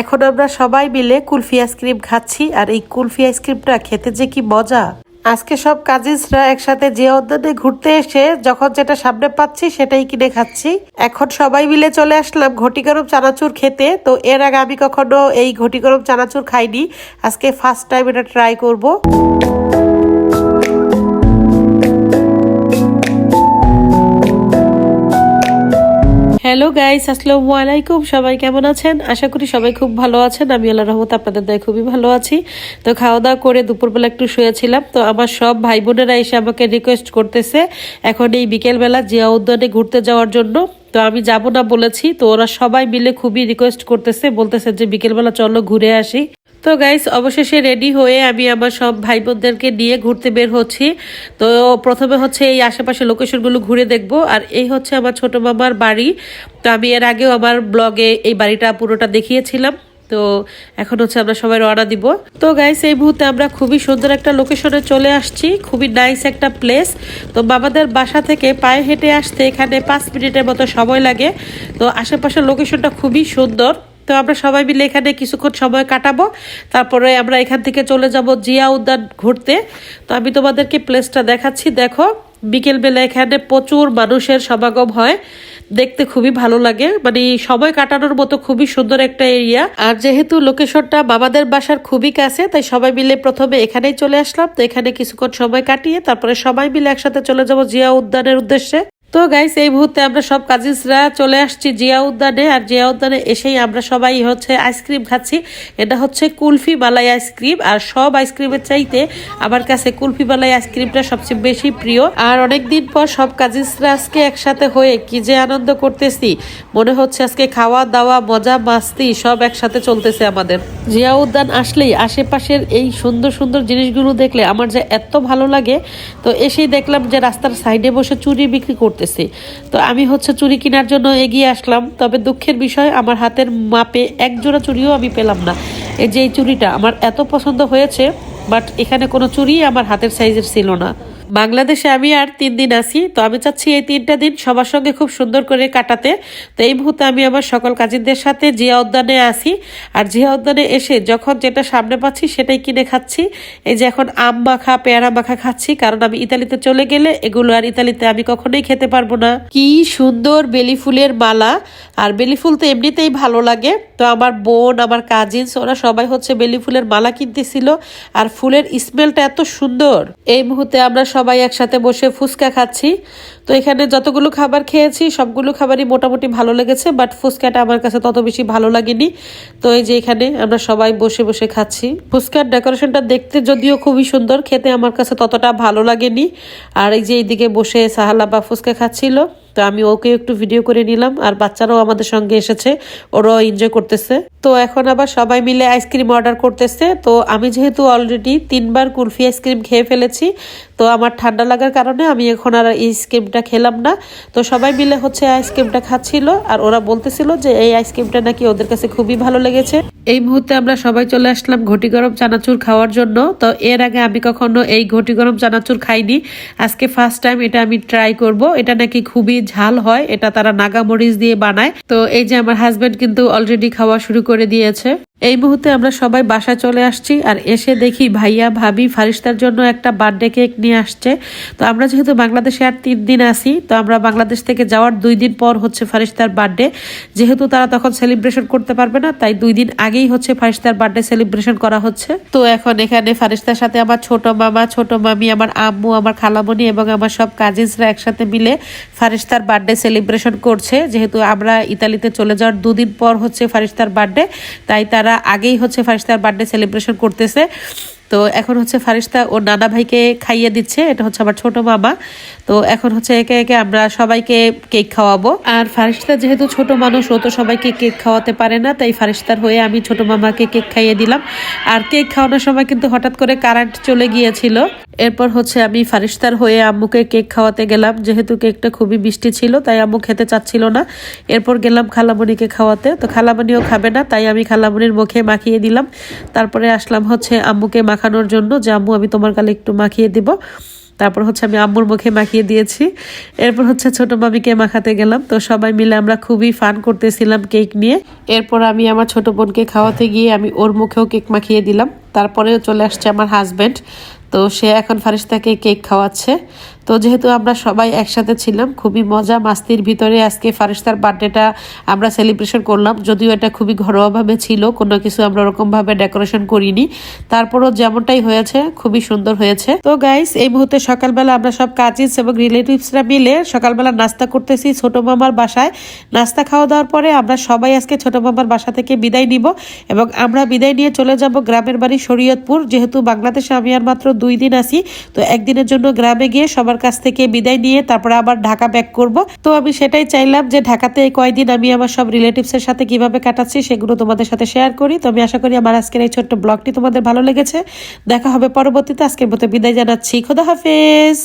এখন আমরা সবাই মিলে কুলফি আইসক্রিম খাচ্ছি, আর এই কুলফি আইসক্রিমটা খেতে যে কি মজা। আজকে সব কাজিসরা একসাথে যে অন্যদের ঘুরতে এসে যখন যেটা সামনে পাচ্ছি সেটাই কিনে খাচ্ছি। এখন সবাই মিলে চলে আসলাম ঘটি গরম চানাচুর খেতে। তো এর আগে আমি কখনো এই ঘটি গরম চানাচুর খাইনি। আজকে ফার্স্ট টাইম এটা ট্রাই করব। হ্যালো গাইস, আসসালামু আলাইকুম। সবাই কেমন আছেন? আশা করি সবাই খুব ভালো আছেন। আমি আল্লাহ রহমত আপনাদের দয় খুবই ভালো আছি। তো খাওয়া দাওয়া করে দুপুরবেলা একটু শুয়েছিলাম। তো আমার সব ভাই বোনেরা এসে আমাকে রিকোয়েস্ট করতেছে এখন এই বিকেলবেলা জিয়া উদ্যানে ঘুরতে যাওয়ার জন্য। তো আমি যাব না বলেছি। তো ওরা সবাই মিলে খুবই রিকোয়েস্ট করতেছে, বলতেছে যে বিকেলবেলা চলো ঘুরে আসি। তো গাইস অবশেষে রেডি হয়ে আমি আমার সব ভাই বোনদেরকে নিয়ে ঘুরতে বের হচ্ছি। তো প্রথমে হচ্ছে এই আশেপাশে লোকেশনগুলো ঘুরে দেখব। আর এই হচ্ছে আমার ছোট মামার বাড়ি। তো আমি এর আগেও আমার ব্লগে এই বাড়িটা পুরোটা দেখিয়েছিলাম। তো এখন হচ্ছে আমরা সবাই রওনা দিব। তো গাইস এই মুহূর্তে আমরা খুবই সুন্দর একটা লোকেশনে চলে আসছি। খুবই নাইস একটা প্লেস তো বাবাদের বাসা থেকে পায়ে হেঁটে আসতে এখানে পাঁচ মিনিটের মতো সময় লাগে। তো আশেপাশের লোকেশনটা খুবই সুন্দর। তো আমরা সবাই মিলে এখানে কিছুক্ষণ সময় কাটাবো। তারপরে আমরা এখান থেকে চলে যাব জিয়া উদ্যান ঘুরতে। তো আমি তোমাদেরকে প্লেসটা দেখাচ্ছি। দেখো, বিকেলবেলা এখানে প্রচুর মানুষের সমাগম হয়। দেখতে খুবই ভালো লাগে। মানে সময় কাটানোর মতো খুবই সুন্দর একটা এরিয়া। আর যেহেতু লোকেশনটা বাবাদের বাসার খুবই কাছে, তাই সবাই মিলে প্রথমে এখানেই চলে আসলাম। তো এখানে কিছুক্ষণ সময় কাটিয়ে তারপরে সবাই মিলে একসাথে চলে যাব জিয়া উদ্যানের উদ্দেশ্যে। তো গাইস এই মুহূর্তে আমরা সব কাজিনসরা চলে আসছি জিয়া উদ্যানে আর জিয়া উদ্যানে এসেই আমরা সবাই হচ্ছে আইসক্রিম খাচ্ছি। এটা হচ্ছে কুলফি মালাই আইসক্রিম আর সব আইসক্রিমের চাইতে আমার কাছে কুলফি মালাই আইসক্রিমটা সবচেয়ে বেশি প্রিয়। আর অনেকদিন পর সব কাজিনসরা আজকে একসাথে হয়ে কি যে আনন্দ করতেছি। মনে হচ্ছে আজকে খাওয়া দাওয়া, মজা, মাস্তি সব একসাথে চলতেছে আমাদের। জিয়া উদ্যান আসলেই আশেপাশের এই সুন্দর সুন্দর জিনিসগুলো দেখলে আমার যে এত ভালো লাগে। তো এসেই দেখলাম যে রাস্তার সাইডে বসে চুরি বিক্রি করতেছে। তো আমি হচ্ছে চুরি কেনার জন্য এগিয়ে আসলাম, তবে দুঃখের বিষয়, আমার হাতের মাপে এক জোড়া চুরিও আমি পেলাম না। এই যে এই চুরিটা আমার এত পছন্দ হয়েছে, বাট এখানে কোনো চুরি আমার হাতের সাইজের ছিল না। বাংলাদেশে আমি আর তিন দিন আছি, তো আমি চাচ্ছি এই তিনটা দিন সবার সঙ্গে খুব সুন্দর করে কাটাতে। তো এই মুহূর্তে আমি আমার সকল কাজিনদের সাথে জিয়া উদ্যানে আসি আর জিয়া উদ্যানে এসে যখন যেটা সামনে পাচ্ছি সেটাই কিনে খাচ্ছি। এই যে এখন আম মাখা, পেয়ারা মাখা খাচ্ছি, কারণ আমি ইতালিতে চলে গেলে এগুলো আর ইতালিতে আমি কখনোই খেতে পারব না। কি সুন্দর বেলি ফুলের মালা। আর বেলি ফুল তো এমনিতেই ভালো লাগে। তো আমার বোন, আমার কাজিনস ওরা সবাই হচ্ছে বেলি ফুলের মালা কিনতেছিল। আর ফুলের স্মেলটা এত সুন্দর। এই মুহূর্তে আমরা সবাই একসাথে বসে ফুচকা খাচ্ছি। তো এখানে যতগুলো খাবার খেয়েছি, সবগুলো খাবারই মোটামুটি ভালো লেগেছে বাট ফুচকাটা আমার কাছে তত বেশি ভালো লাগেনি। তো এই যে এখানে আমরা সবাই বসে বসে খাচ্ছি। ফুচকার ডেকোরেশনটা দেখতে যদিও খুবই সুন্দর, খেতে আমার কাছে ততটা ভালো লাগেনি। আর এই যে এইদিকে বসে সাহালা বা ফুচকা খাচ্ছিল। তো আমি ওকে একটু ভিডিও করে নিলাম আর বাচ্চারাও আমাদের সঙ্গে এসেছে, ওরাও এনজয় করতেছে। তো এখন আবার সবাই মিলে আইসক্রিম অর্ডার করতেছে। তো আমি যেহেতু অলরেডি তিনবার কুলফি আইসক্রিম খেয়ে ফেলেছি, তো আমার ঠান্ডা লাগার কারণে আমি এখন আর আইসক্রিমটা খেলাম না। তো সবাই মিলে হচ্ছে আইসক্রিমটা খাচ্ছিল আর ওরা বলতেছিল যে এই আইসক্রিমটা নাকি ওদের কাছে খুবই ভালো লেগেছে। এই মুহূর্তে আমরা সবাই চলে আসলাম ঘটি গরম চানাচুর খাওয়ার জন্য। তো এর আগে আমি কখনো এই ঘটি গরম চানাচুর খাইনি। আজকে ফার্স্ট টাইম এটা আমি ট্রাই করব। এটা নাকি খুবই ঝাল হয়, এটা তারা নাগামরিচ দিয়ে বানায়। তো এই যে আমার হাজব্যান্ড কিন্তু অলরেডি খাওয়া শুরু করে দিয়েছে। এই মুহূর্তে আমরা সবাই বাসায় চলে আসছি আর এসে দেখি ভাইয়া, ভাবি, ফারিস্তার জন্য একটা বার্থডে কেক নিয়ে আসছে। তো আমরা যেহেতু বাংলাদেশে আর তিন দিন আসি তো আমরা বাংলাদেশ থেকে যাওয়ার দুই দিন পর হচ্ছে ফারিস্তার বার্থডে। যেহেতু তারা তখন সেলিব্রেশন করতে পারবে না, তাই দুই দিন আগেই হচ্ছে ফারিস্তার বার্থডে সেলিব্রেশন করা হচ্ছে। তো এখন এখানে ফারিস্তার সাথে আমার ছোট মামা, ছোট মামি, আমার আম্মু, আমার খালামণি এবং আমার সব কাজিনসরা একসাথে মিলে ফারিস্তার বার্থডে সেলিব্রেশন করছে। যেহেতু আমরা ইতালিতে চলে যাওয়ার দুদিন পর হচ্ছে ফারিস্তার বার্থডে, তাই তারা তারা আগেই হচ্ছে ফারিস্তার বার্থডে সেলিব্রেশন করতেছে। তো এখন হচ্ছে ফারিস্তা ও নানা ভাইকে খাইয়ে দিচ্ছে, এটা হচ্ছে আমার ছোট মামা। তো এখন হচ্ছে একে একে আমরা সবাইকে কেক খাওয়াবো। আর ফারিস্তা যেহেতু ছোট মানুষ, ও তো সবাইকে কেক খাওয়াতে পারে না, তাই ফারিস্তার হয়ে আমি ছোট মামাকে কেক খাইয়ে দিলাম। আর কেক খাওয়ানোর সময় কিন্তু হঠাৎ করে কারেন্ট চলে গিয়েছিল। এরপর হচ্ছে আমি ফারিস্তার হয়ে আম্মুকে কেক খাওয়াতে গেলাম। যেহেতু কেকটা খুবই মিষ্টি ছিল, তাই আম্মু খেতে চাচ্ছিল না। এরপর গেলাম খালামণিকে খাওয়াতে। তো খালামণিও খাবে না, তাই আমি খালামণির মুখে মাখিয়ে দিলাম। তারপরে আসলাম হচ্ছে আম্মুকে মাখানোর জন্য যে, আম্মু, আমি তোমার কালে একটু মাখিয়ে দিব। তারপর হচ্ছে আমি আম্মুর মুখে মাখিয়ে দিয়েছি। এরপর হচ্ছে ছোট মামিকে মাখাতে গেলাম। তো সবাই মিলে আমরা খুবই ফান করতেছিলাম কেক নিয়ে। এরপর আমি আমার ছোট বোনকে খাওয়াতে গিয়ে আমি ওর মুখেও কেক মাখিয়ে দিলাম। তারপরে চলে আসছে আমার হাজব্যান্ড তো সে এখন ফারিস্তাকে কেক খাওয়াচ্ছে। তো যেহেতু আমরা সবাই একসাথে ছিলাম, খুবই মজা মাস্তির ভিতরে আজকে ফারিস্তার বার্থডেটা আমরা সেলিব্রেশন করলাম। যদিও এটা খুবই ঘরোয়াভাবে ছিল, কোনো কিছু আমরা ওরকমভাবে ডেকোরেশন করিনি। তারপরও যেমনটাই হয়েছে, খুবই সুন্দর হয়েছে। তো গাইস এই মুহূর্তে সকালবেলা আমরা সব কাজিনস এবং রিলেটিভসরা মিলে সকালবেলা নাস্তা করতেছি ছোট মামার বাসায়। নাস্তা খাওয়া দাওয়ার পরে আমরা সবাই আজকে ছোট মামার বাসা থেকে বিদায় নিব এবং আমরা বিদায় নিয়ে চলে যাব গ্রামের বাড়ি শরীয়তপুর, যেহেতু বাংলাদেশে আমি আর মাত্র দুই দিন আছি, তো একদিনের জন্য গ্রামে গিয়ে সবার কাছ থেকে বিদায় নিয়ে তারপরে আবার ঢাকা ব্যাক করব। তো আমি সেটাই চাইলাম যে ঢাকাতে কয়দিন আমি আমার সব রিলেটিভসের সাথে কীভাবে কাটাচ্ছি সেগুলো তোমাদের সাথে শেয়ার করি। তো আমি আশা করি আমার আজকের এই ছোট্ট ব্লগটি তোমাদের ভালো লেগেছে। দেখা হবে পরবর্তীতে। আজকের মতো বিদায় জানাচ্ছি। খোদা হাফেজ।